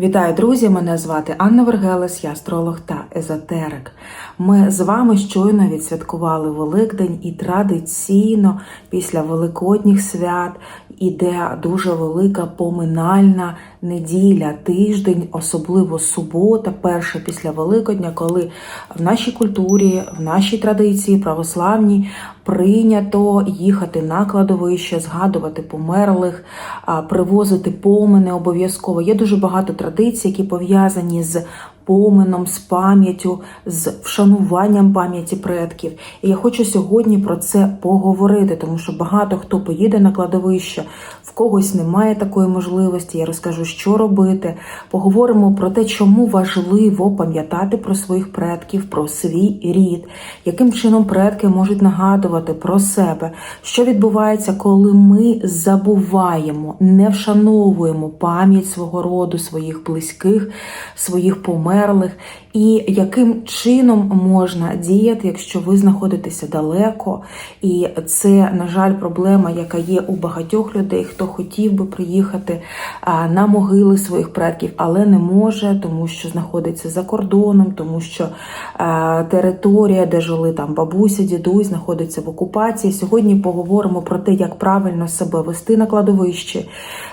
Вітаю, друзі! Мене звати Анна Вергелес, я астролог та езотерик. Ми з вами щойно відсвяткували Великдень і традиційно після Великодніх свят іде дуже велика поминальна неділя, тиждень, особливо субота, перша після Великодня, коли в нашій культурі, в нашій традиції православній прийнято їхати на кладовище, згадувати померлих, привозити помини обов'язково. Є дуже багато традицій, які пов'язані з помином, з пам'яттю, з вшануванням пам'яті предків. І я хочу сьогодні про це поговорити, тому що багато хто поїде на кладовище, в когось немає такої можливості. Я розкажу, що робити. Поговоримо про те, чому важливо пам'ятати про своїх предків, про свій рід, яким чином предки можуть нагадувати про себе, що відбувається, коли ми забуваємо, не вшановуємо пам'ять свого роду, своїх близьких, своїх померлих, і яким чином можна діяти, якщо ви знаходитеся далеко. І це, на жаль, проблема, яка є у багатьох людей, хто хотів би приїхати на могили своїх предків, але не може, тому що знаходиться за кордоном, тому що територія, де жили там бабуся, дідусь, знаходиться в окупації. Сьогодні поговоримо про те, як правильно себе вести на кладовищі,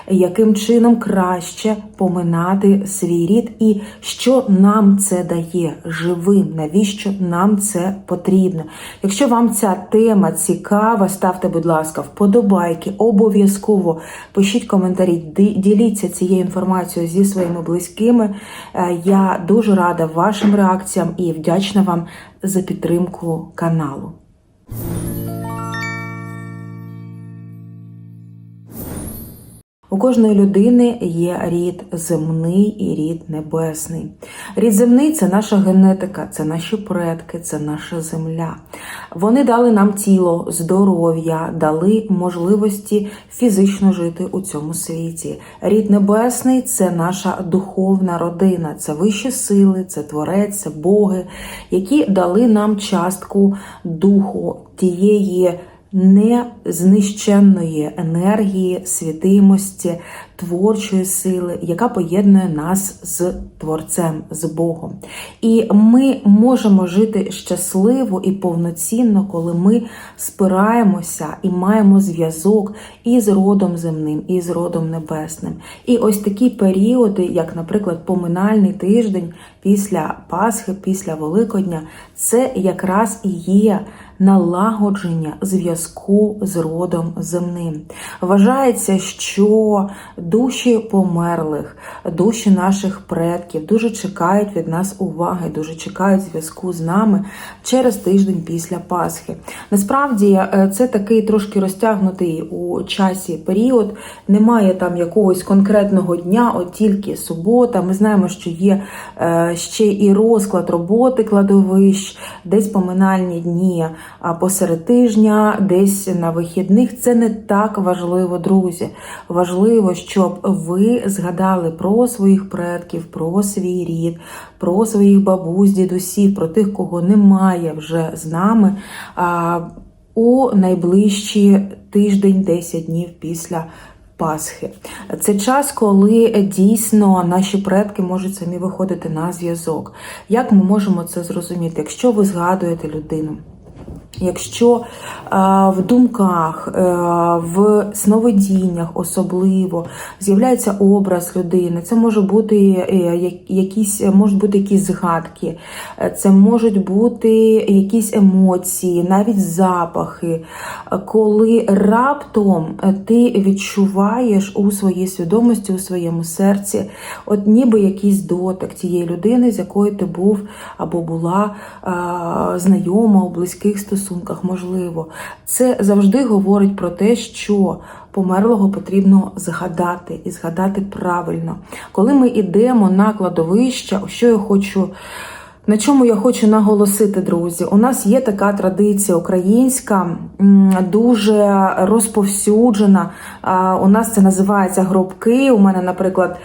яким чином краще поминати свій рід, і що нам це дає живим, навіщо нам це потрібно. Якщо вам ця тема цікава, ставте, будь ласка, вподобайки, обов'язково пишіть коментарі, діліться цією інформацією зі своїми близькими. Е, Я дуже рада вашим реакціям і вдячна вам за підтримку каналу. У кожної людини є рід земний і рід небесний. Рід земний це наша генетика, це наші предки, це наша земля. Вони дали нам тіло, здоров'я, дали можливості фізично жити у цьому світі. Рід небесний це наша духовна родина, це вищі сили, це творець, це боги, які дали нам частку духу тієї незнищенної енергії, святимості, творчої сили, яка поєднує нас з Творцем, з Богом. І ми можемо жити щасливо і повноцінно, коли ми спираємося і маємо зв'язок із родом земним, і з родом небесним. І ось такі періоди, як, наприклад, поминальний тиждень після Пасхи, після Великодня, це якраз і є налагодження зв'язку з родом земним. Вважається, що душі померлих, душі наших предків дуже чекають від нас уваги, дуже чекають зв'язку з нами через тиждень після Пасхи. Насправді е, це такий трошки розтягнутий у часі період. Немає там якогось конкретного дня, от тільки субота. Ми знаємо, що є е, ще і розклад роботи кладовищ, десь поминальні дні посеред тижня, десь на вихідних. Це не так важливо, друзі. Важливо, щоб ви згадали про своїх предків, про свій рід, про своїх бабусь, дідусів, про тих, кого немає вже з нами. У найближчі тиждень, 10 днів після Пасхи. Це час, коли дійсно наші предки можуть самі виходити на зв'язок. Як ми можемо це зрозуміти? Якщо ви згадуєте людину, Якщо е, в думках, е, в сновидіннях особливо з'являється образ людини, це може бути е, якісь, можуть бути якісь згадки, це можуть бути якісь емоції, навіть запахи, коли раптом ти відчуваєш у своїй свідомості, у своєму серці, от ніби якийсь дотик тієї людини, з якою ти був або була знайома у близьких стосунках, можливо. Це завжди говорить про те, що померлого потрібно згадати і згадати правильно. Коли ми йдемо на кладовище, що я хочу. На чому я хочу наголосити, друзі? У нас є така традиція українська, дуже розповсюджена. У нас це називається гробки. У мене, наприклад,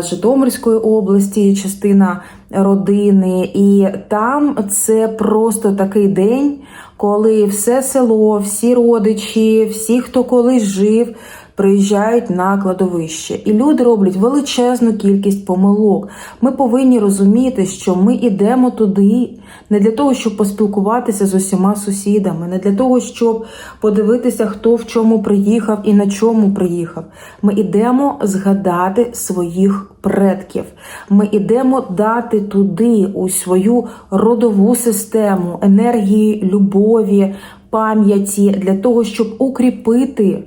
з Житомирської області частина родини, і там це просто такий день, коли все село, всі родичі, всі, хто колись жив, приїжджають на кладовище, і люди роблять величезну кількість помилок. Ми повинні розуміти, що ми йдемо туди не для того, щоб поспілкуватися з усіма сусідами, не для того, щоб подивитися, хто в чому приїхав і на чому приїхав. Ми йдемо згадати своїх предків. Ми йдемо дати туди у свою родову систему енергії, любові, пам'яті для того, щоб укріпити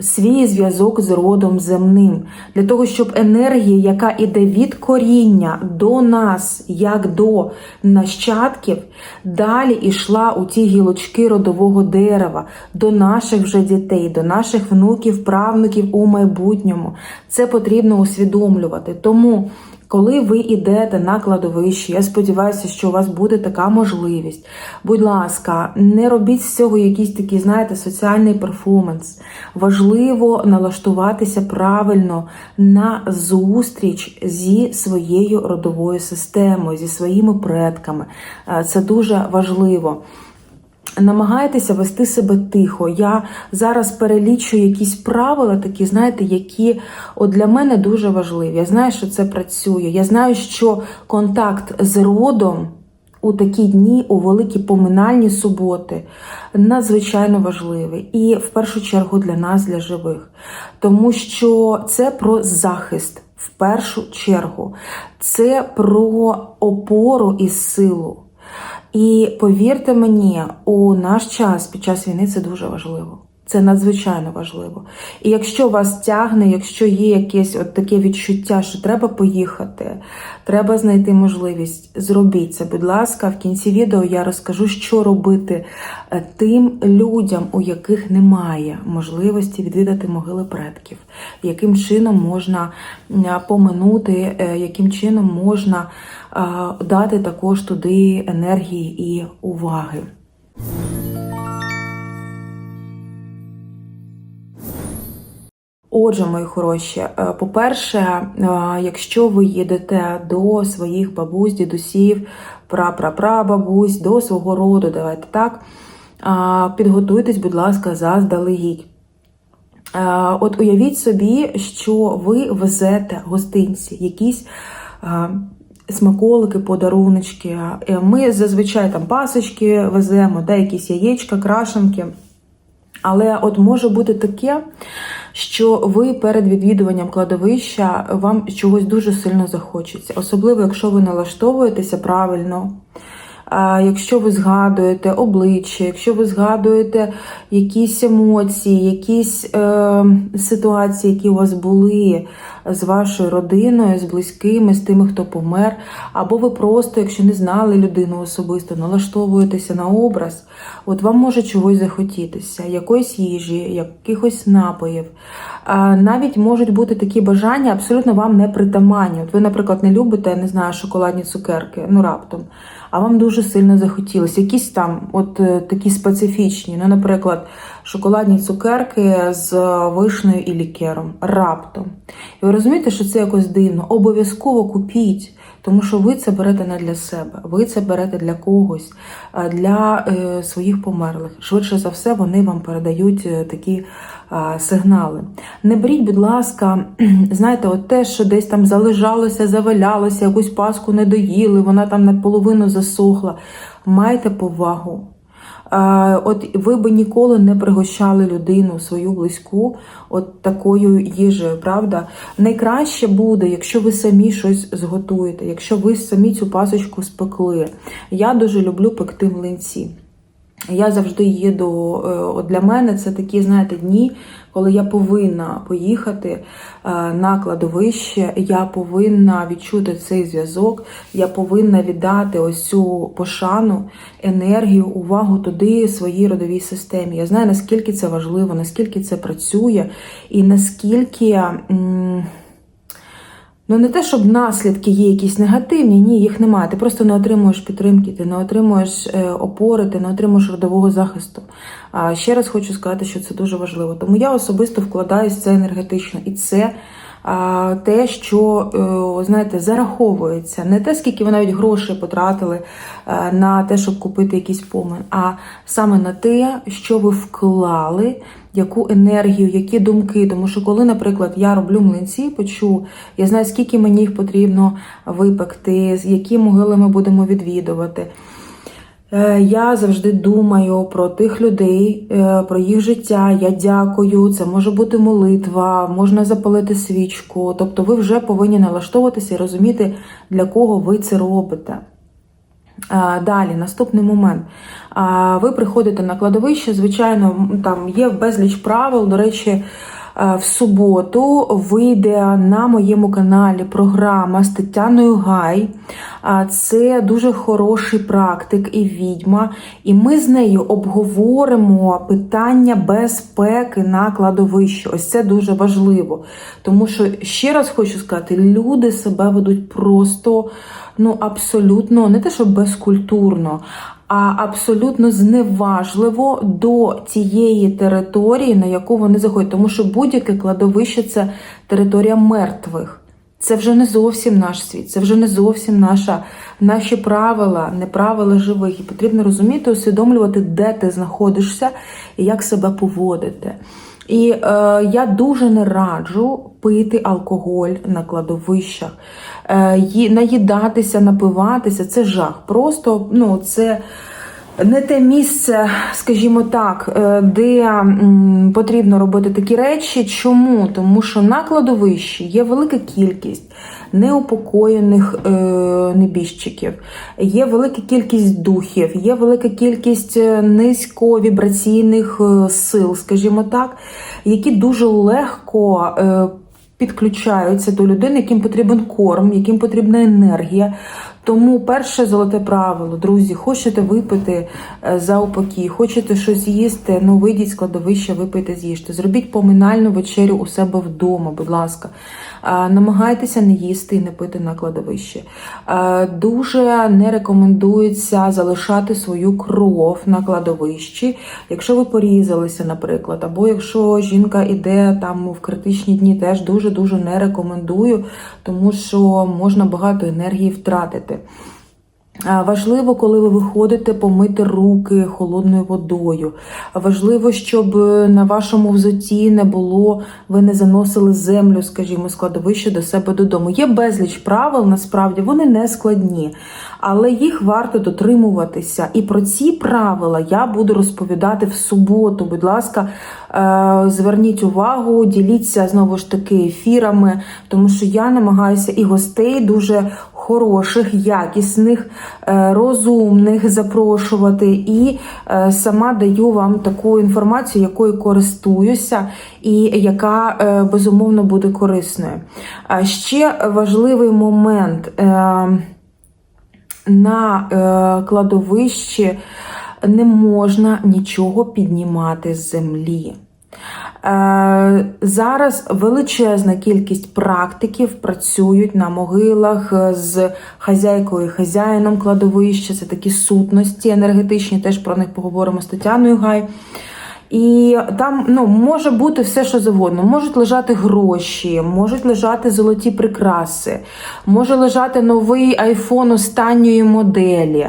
свій зв'язок з родом земним, для того, щоб енергія, яка йде від коріння до нас, як до нащадків, далі йшла у ті гілочки родового дерева, до наших вже дітей, до наших внуків, правнуків у майбутньому. Це потрібно усвідомлювати. Тому. Коли ви йдете на кладовище, я сподіваюся, що у вас буде така можливість. Будь ласка, не робіть з цього якийсь такий, знаєте, соціальний перформанс. Важливо налаштуватися правильно на зустріч зі своєю родовою системою, зі своїми предками. Е, Це дуже важливо. Намагайтеся вести себе тихо. Я зараз перелічую якісь правила, такі, знаєте, які от для мене дуже важливі. Я знаю, що це працює. Я знаю, що контакт з родом у такі дні, у великі поминальні суботи, надзвичайно важливий. І в першу чергу для нас, для живих. Тому що це про захист. В першу чергу, це про опору і силу. І повірте мені, у наш час під час війни це дуже важливо. Це надзвичайно важливо. І якщо вас тягне, якщо є якесь от таке відчуття, що треба поїхати, треба знайти можливість, зробіть це. Будь ласка, в кінці відео я розкажу, що робити е, тим людям, у яких немає можливості відвідати могили предків, яким чином можна поминути, е, яким чином можна е, дати також туди енергії і уваги. Отже, мої хороші, е, по-перше, е, якщо ви їдете до своїх бабусь, дідусів, прапрапрабабусь, до свого роду, давайте так, е, підготуйтесь, будь ласка, заздалегідь. От уявіть собі, що ви везете гостинці, якісь смаколики, подаруночки. Ми зазвичай там пасочки веземо, да, якісь яєчка, крашенки. Але от може бути таке, що ви перед відвідуванням кладовища вам чогось дуже сильно захочеться, особливо якщо ви налаштовуєтеся правильно. Якщо ви згадуєте обличчя, якщо ви згадуєте якісь емоції, якісь е, ситуації, які у вас були з вашою родиною, з близькими, з тими, хто помер, або ви просто, якщо не знали людину особисто, налаштовуєтеся на образ, от вам може чогось захотітися, якоїсь їжі, якихось напоїв. Навіть можуть бути такі бажання, абсолютно вам не притаманні. От ви, наприклад, не любите, не знаю, шоколадні цукерки, ну раптом а вам дуже сильно захотілося. Якісь там от е, такі специфічні, ну, наприклад, шоколадні цукерки з вишнею і лікером. Раптом. І ви розумієте, що це якось дивно. Обов'язково купіть. Тому що ви це берете не для себе, ви це берете для когось, для е, своїх померлих. Швидше за все, вони вам передають е, такі сигнали. Не беріть, будь ласка, знаєте, от те, що десь там залежалося, завалялося, якусь паску не доїли, вона там наполовину засохла. Майте повагу. От ви би ніколи не пригощали людину свою близьку от такою їжею, правда? Найкраще буде, якщо ви самі щось зготуєте, якщо ви самі цю пасочку спекли. Я дуже люблю пекти млинці. Я завжди їду. Е, от Для мене це такі, знаєте, дні, коли я повинна поїхати е, на кладовище, я повинна відчути цей зв'язок, я повинна віддати ось цю пошану, енергію, увагу туди, своїй родовій системі. Я знаю, наскільки це важливо, наскільки це працює, і наскільки. Ну, не те, щоб наслідки є якісь негативні, ні, їх немає. Ти просто не отримуєш підтримки, ти не отримуєш е, опори, ти не отримуєш родового захисту. А ще раз хочу сказати, що це дуже важливо. Тому я особисто вкладаюсь в це енергетично, і це а, те, що е, знаєте, зараховується. Не те, скільки ви навіть грошей потратили е, на те, щоб купити якийсь помин, а саме на те, що ви вклали яку енергію, які думки. Тому що, коли, наприклад, я роблю млинці, печу, я знаю, скільки мені їх потрібно випекти, з які могили ми будемо відвідувати. Е, Я завжди думаю про тих людей, е, про їх життя. Я дякую. Це може бути молитва, можна запалити свічку. Тобто, ви вже повинні налаштовуватися і розуміти, для кого ви це робите. Далі, наступний момент. Ви приходите на кладовище, звичайно, там є безліч правил. До речі, е, в суботу вийде на моєму каналі програма з Тетяною Гай. Це дуже хороший практик і відьма. І ми з нею обговоримо питання безпеки на кладовищі. Ось це дуже важливо. Тому що ще раз хочу сказати, люди себе ведуть просто ну абсолютно не те, що безкультурно, а абсолютно зневажливо до тієї території, на яку вони заходять. Тому що будь-яке кладовище це територія мертвих. Це вже не зовсім наш світ, це вже не зовсім наша, наші правила, не правила живих. І потрібно розуміти, усвідомлювати, де ти знаходишся і як себе поводити. І е, я дуже не раджу пити алкоголь на кладовищах, наїдатися, напиватися це жах. Просто ну, це не те місце, скажімо так, е, де потрібно робити такі речі. Чому? Тому що на кладовищі є велика кількість неупокоєних е, небіжчиків, є велика кількість духів, є велика кількість е, низьковібраційних е, сил, скажімо так, які дуже легко. Підключаються до людини, яким потрібен корм, яким потрібна енергія. Тому перше золоте правило, друзі, хочете випити е, за упокій, хочете щось їсти, ну вийдіть з кладовища, випийте, з'їжте. Зробіть поминальну вечерю у себе вдома, будь ласка. Намагайтеся не їсти і не пити на кладовищі. Е, Дуже не рекомендується залишати свою кров на кладовищі, якщо ви порізалися, наприклад, або якщо жінка іде там в критичні дні, теж дуже дуже не рекомендую, тому що можна багато енергії втратити. А, Важливо, коли ви виходите, помити руки холодною водою. Важливо, щоб е, на вашому взутті не було, ви не заносили землю, скажімо, складовище до себе додому. Є безліч правил, насправді вони не складні, але їх варто дотримуватися. І про ці правила я буду розповідати в суботу. Будь ласка, е, зверніть увагу, діліться знову ж таки ефірами, тому що я намагаюся і гостей дуже хороших, якісних, е, розумних запрошувати, і е, сама даю вам таку інформацію, якою користуюся, і яка безумовно буде корисною. А ще важливий момент. На е, кладовищі не можна нічого піднімати з землі. Е, Зараз величезна кількість практиків працюють на могилах е, з хазяйкою і хазяїном кладовища. Це такі сутності енергетичні, теж про них поговоримо з Тетяною Гай. І там ну, може бути все, що завгодно. Можуть лежати гроші, можуть лежати золоті прикраси, може лежати новий айфон останньої моделі.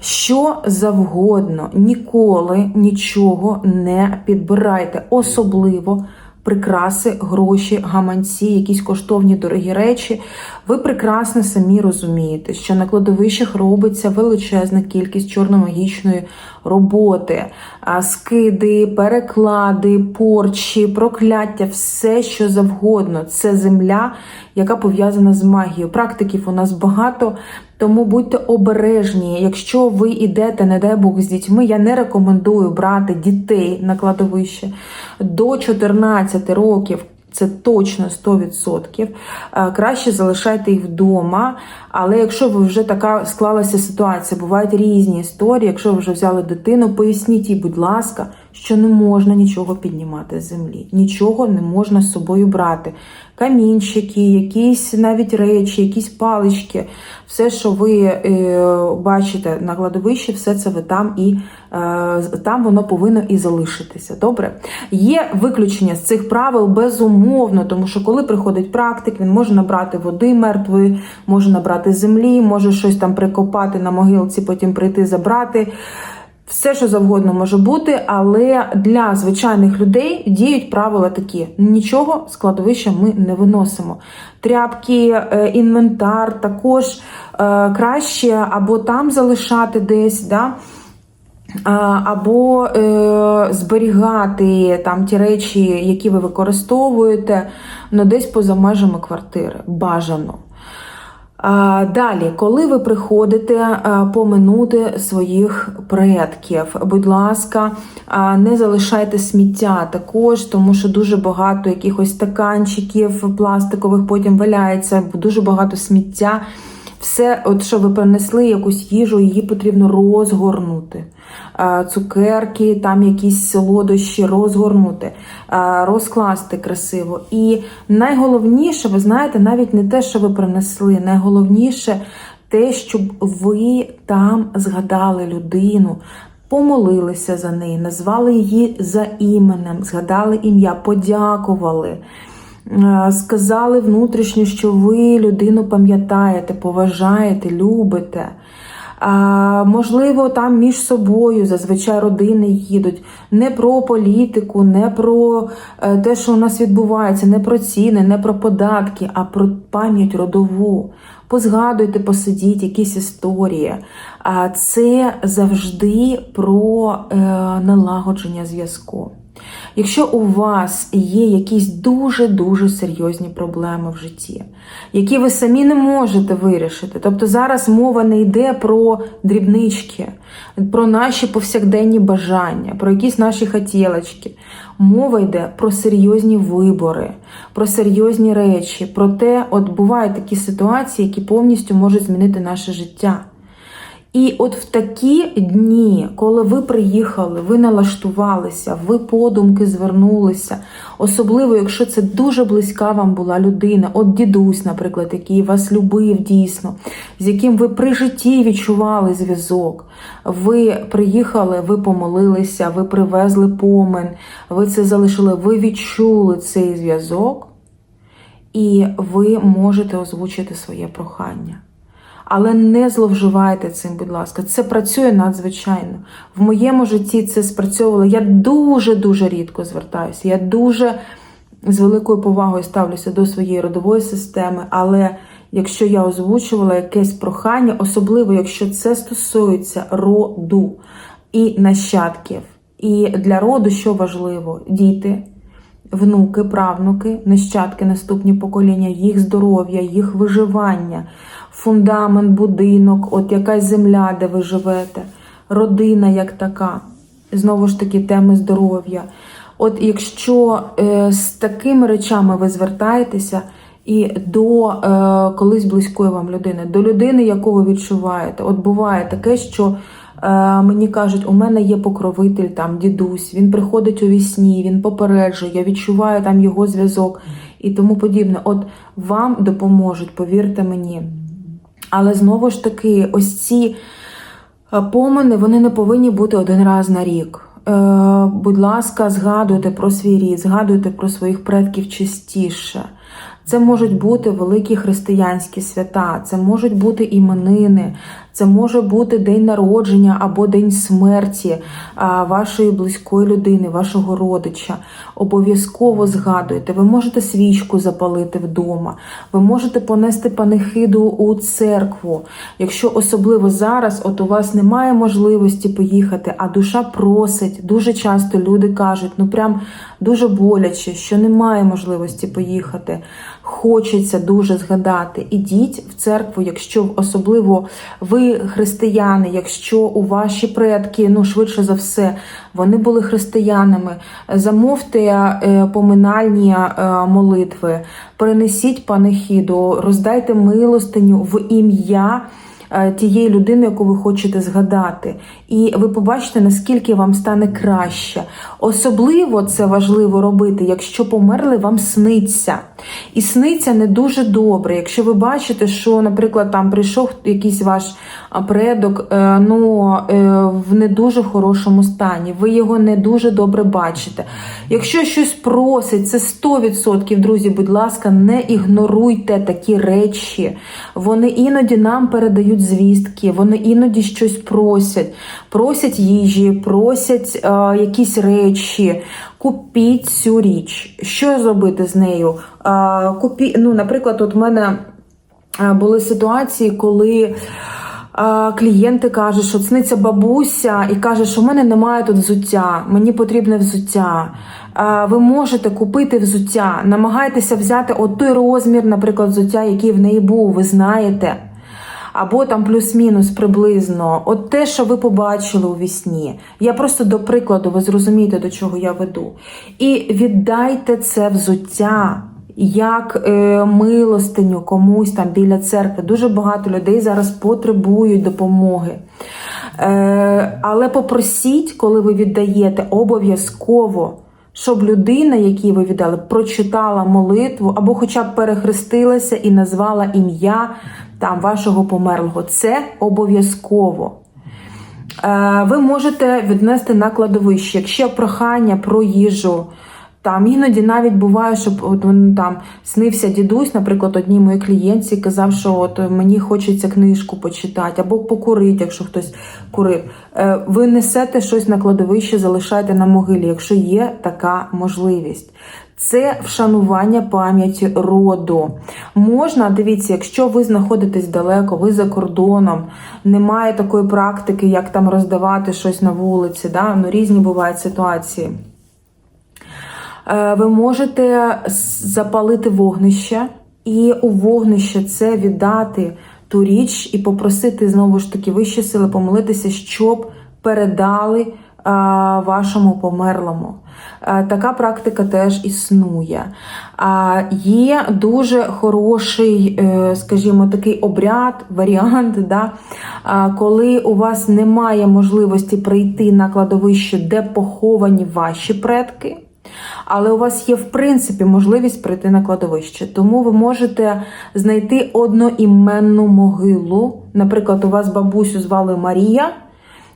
Що завгодно, ніколи нічого не підбирайте, особливо прикраси, гроші, гаманці, якісь коштовні дорогі речі. Ви прекрасно самі розумієте, що на кладовищах робиться величезна кількість чорномагічної роботи, скиди, переклади, порчі, прокляття, все, що завгодно. Це земля, яка пов'язана з магією. Практиків у нас багато. Тому будьте обережні, якщо ви йдете, не дай Бог, з дітьми, я не рекомендую брати дітей на кладовище до 14 років. Це точно 100%. Е, Краще залишайте їх вдома. Але якщо ви вже така склалася ситуація, бувають різні історії. Якщо ви вже взяли дитину, поясніть їй, будь ласка, що не можна нічого піднімати з землі, нічого не можна з собою брати. Камінчики, якісь навіть речі, якісь палички, все, що ви е, бачите на кладовищі, все це ви там і е, там воно повинно і залишитися. Добре? Є виключення з цих правил безумовно, тому що коли приходить практик, він може набрати води мертвої, може набрати землі, може щось там прикопати на могилці, потім прийти забрати. Все, що завгодно може бути, але для звичайних людей діють правила такі: нічого з кладовища ми не виносимо. Тряпки, е, інвентар також е, краще або там залишати десь. Да? Або е, зберігати там ті речі, які ви використовуєте, ну десь поза межами квартири. Бажано. Далі, коли ви приходите поминути своїх предків, будь ласка, не залишайте сміття також, тому що дуже багато якихось стаканчиків пластикових потім валяється, дуже багато сміття. Все, от що ви принесли якусь їжу, її потрібно розгорнути. Цукерки, там якісь солодощі розгорнути, розкласти красиво. І найголовніше, ви знаєте, навіть не те, що ви принесли, найголовніше те, щоб ви там згадали людину. Помолилися за неї, назвали її за іменем, згадали ім'я, подякували. Е, сказали внутрішньо, що ви людину пам'ятаєте, поважаєте, любите. А, Можливо, там між собою зазвичай родини їдуть не про політику, не про е, те, що у нас відбувається, не про ціни, не про податки, а про пам'ять родову. Позгадуйте, посидіть якісь історії. А це завжди про е, налагодження зв'язку. Якщо у вас є якісь дуже-дуже серйозні проблеми в житті, які ви самі не можете вирішити, тобто зараз мова не йде про дрібнички, про наші повсякденні бажання, про якісь наші хотілочки. Мова йде про серйозні вибори, про серйозні речі, про те, от бувають такі ситуації, які повністю можуть змінити наше життя. І от в такі дні, коли ви приїхали, ви налаштувалися, ви подумки звернулися, особливо, якщо це дуже близька вам була людина, от дідусь, наприклад, який вас любив дійсно, з яким ви при житті відчували зв'язок. Ви приїхали, ви помолилися, ви привезли помен, ви це залишили, ви відчули цей зв'язок, і ви можете озвучити своє прохання. Але не зловживайте цим, будь ласка. Це працює надзвичайно. В моєму житті це спрацьовувало. Я дуже-дуже рідко звертаюся. Я дуже з великою повагою ставлюся до своєї родової системи. Але якщо я озвучувала якесь прохання, особливо якщо це стосується роду і нащадків. І для роду, що важливо, діти. Внуки, правнуки, нащадки, наступні покоління, їх здоров'я, їх виживання, фундамент, будинок, от якась земля, де ви живете, родина як така. Знову ж таки, теми здоров'я. От якщо е, з такими речами ви звертаєтеся і до е, колись близької вам людини, до людини, яку ви відчуваєте, от буває таке, що. Е, мені кажуть, у мене є покровитель, там дідусь, він приходить у вісні, він попереджує, я відчуваю там його зв'язок і тому подібне. От вам допоможуть, повірте мені. Але знову ж таки, ось ці е, помини вони не повинні бути один раз на рік. Е, будь ласка, згадуйте про свій рід, згадуйте про своїх предків частіше. Це можуть бути великі християнські свята, це можуть бути іменини, це може бути день народження або день смерті вашої близької людини, вашого родича. Обов'язково згадуйте, ви можете свічку запалити вдома, ви можете понести панихиду у церкву. Якщо особливо зараз, от у вас немає можливості поїхати, а душа просить, дуже часто люди кажуть, ну прям дуже боляче, що немає можливості поїхати. Хочеться дуже згадати. Ідіть в церкву, якщо особливо ви християни, якщо у ваші предки, ну швидше за все, вони були християнами, замовте е, поминальні е, молитви, принесіть панихіду, роздайте милостиню в ім'я. Е, тієї людини, яку ви хочете згадати, і ви побачите, наскільки вам стане краще. Особливо це важливо робити, якщо померли, вам сниться. І сниться не дуже добре. Якщо ви бачите, що, наприклад, там прийшов якийсь ваш предок е, ну, е, в не дуже хорошому стані, ви його не дуже добре бачите. Якщо щось просить, це 100%, друзі, будь ласка, не ігноруйте такі речі. Вони іноді нам передають звістки, вони іноді щось просять, просять їжі, просять е, якісь речі. Купіть цю річ. Що зробити з нею? Е, купі... ну, Наприклад, от в мене е, були ситуації, коли. Клієнти кажуть, що сниться бабуся і каже, що в мене немає тут взуття, мені потрібне взуття. Ви можете купити взуття, намагайтеся взяти от той розмір, наприклад, взуття, який в неї був, ви знаєте. Або там плюс-мінус приблизно. От те, що ви побачили у вісні. Я просто до прикладу, ви зрозумієте, до чого я веду. І віддайте це взуття як е, милостиню комусь там біля церкви. Дуже багато людей зараз потребують допомоги. Е, але попросіть, коли ви віддаєте, обов'язково, щоб людина, якій ви віддали, прочитала молитву або хоча б перехрестилася і назвала ім'я там вашого померлого. Це обов'язково. Е, ви можете віднести на кладовище, якщо прохання про їжу. Там іноді навіть буває, що от там снився дідусь, наприклад, одній моїй клієнтці казав, що от мені хочеться книжку почитати або покурити, якщо хтось курив. Е, Ви несете щось на кладовище, залишайте на могилі, якщо є така можливість. Це вшанування пам'яті роду. Можна, дивіться, якщо ви знаходитесь далеко, ви за кордоном, немає такої практики, як там роздавати щось на вулиці. Да? Ну, Різні бувають ситуації. Е, ви можете запалити вогнище, і у вогнище це віддати ту річ і попросити знову ж таки вищі сили помолитися, щоб передали е, вашому померлому. Е, така практика теж існує. Є дуже хороший, скажімо, такий обряд, варіант, да, коли у вас немає можливості прийти на кладовище, де поховані ваші предки але у вас є, в принципі, можливість прийти на кладовище. Тому ви можете знайти одноіменну могилу. Наприклад, у вас бабусю звали Марія,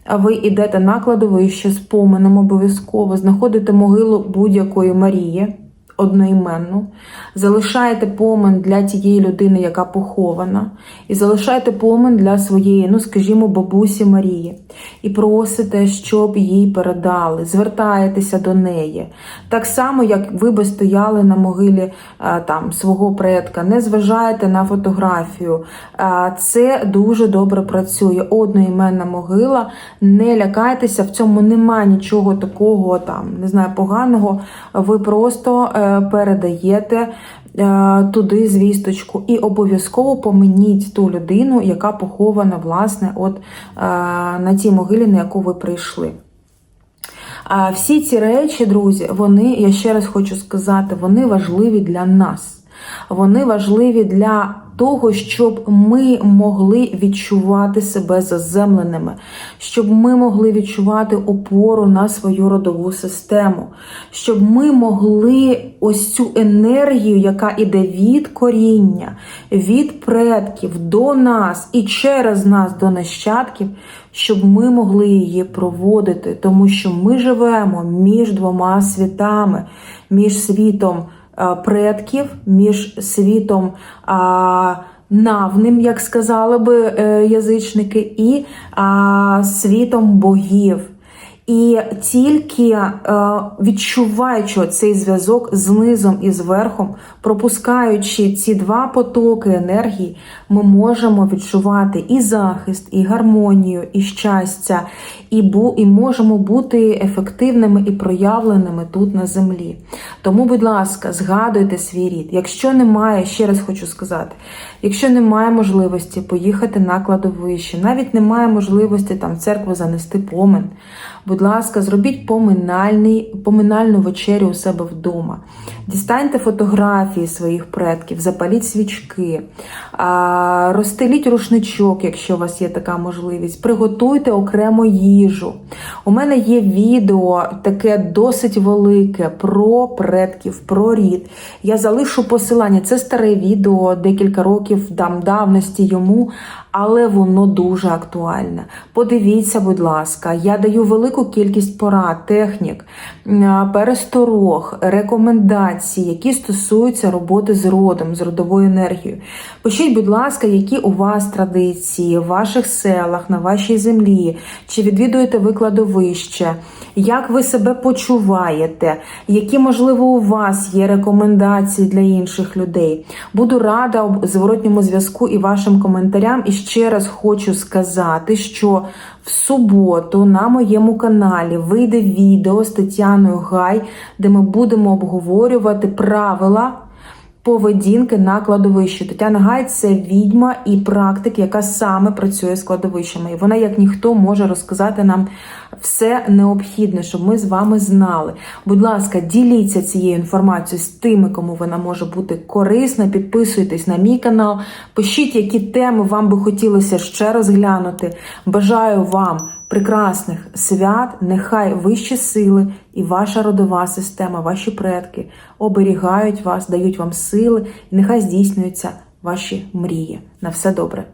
а ви йдете на кладовище з поменом обов'язково, знаходите могилу будь-якої Марії одноіменну, залишаєте помен для тієї людини, яка похована, і залишаєте помен для своєї, ну, скажімо, бабусі Марії, і просите, щоб їй передали, звертаєтеся до неї. Так само, як ви би стояли на могилі е, там, свого предка, не зважаєте на фотографію. Е, це дуже добре працює. Одноіменна могила, не лякайтеся, в цьому немає нічого такого, там, не знаю, поганого. Ви просто. Передаєте е, туди звісточку. І обов'язково помініть ту людину, яка похована, власне, от е, на тій могилі, на яку ви прийшли. А всі ці речі, друзі, вони, я ще раз хочу сказати, вони важливі для нас. Вони важливі для того, щоб ми могли відчувати себе заземленими, щоб ми могли відчувати опору на свою родову систему, щоб ми могли ось цю енергію, яка іде від коріння, від предків до нас і через нас до нащадків, щоб ми могли її проводити, тому що ми живемо між двома світами, між світом. Е, предків між світом навним, як сказали би е, язичники, і світом богів. І тільки е, відчуваючи цей зв'язок з низом і з пропускаючи ці два потоки енергії, ми можемо відчувати і захист, і гармонію, і щастя, і бу, і можемо бути ефективними і проявленими тут на землі. Тому, будь ласка, згадуйте свій рід. Якщо немає, ще раз хочу сказати, якщо немає можливості поїхати на кладовище, навіть немає можливості там в церкву занести помен. Будь ласка, зробіть поминальний, поминальну вечерю у себе вдома. Дістаньте фотографії своїх предків, запаліть свічки, розстеліть рушничок, якщо у вас є така можливість. Приготуйте окремо їжу. У мене є відео таке досить велике про предків, про рід. Я залишу посилання. Це старе відео, декілька років дам давності йому, але воно дуже актуальне. Подивіться, будь ласка, я даю велику кількість порад, технік, пересторог, рекомендацій, які стосуються роботи з родом, з родовою енергією. Пишіть, будь ласка, які у вас традиції в ваших селах, на вашій землі, чи відвідуєте ви кладовище, як ви себе почуваєте, які, можливо, у вас є рекомендації для інших людей. Буду рада зворотньому зв'язку і вашим коментарям. І ще раз хочу сказати, що в суботу на моєму каналі вийде відео з Тетяною Гай, де ми будемо обговорювати правила поведінки на кладовищі. Тетяна Гай це відьма і практик, яка саме працює з кладовищами. І вона, як ніхто, може розказати нам все необхідне, щоб ми з вами знали. Будь ласка, діліться цією інформацією з тими, кому вона може бути корисна. Підписуйтесь на мій канал, пишіть, які теми вам би хотілося ще розглянути. Бажаю вам прекрасних свят, нехай вищі сили і ваша родова система, ваші предки оберігають вас, дають вам сили, і нехай здійснюються ваші мрії. На все добре.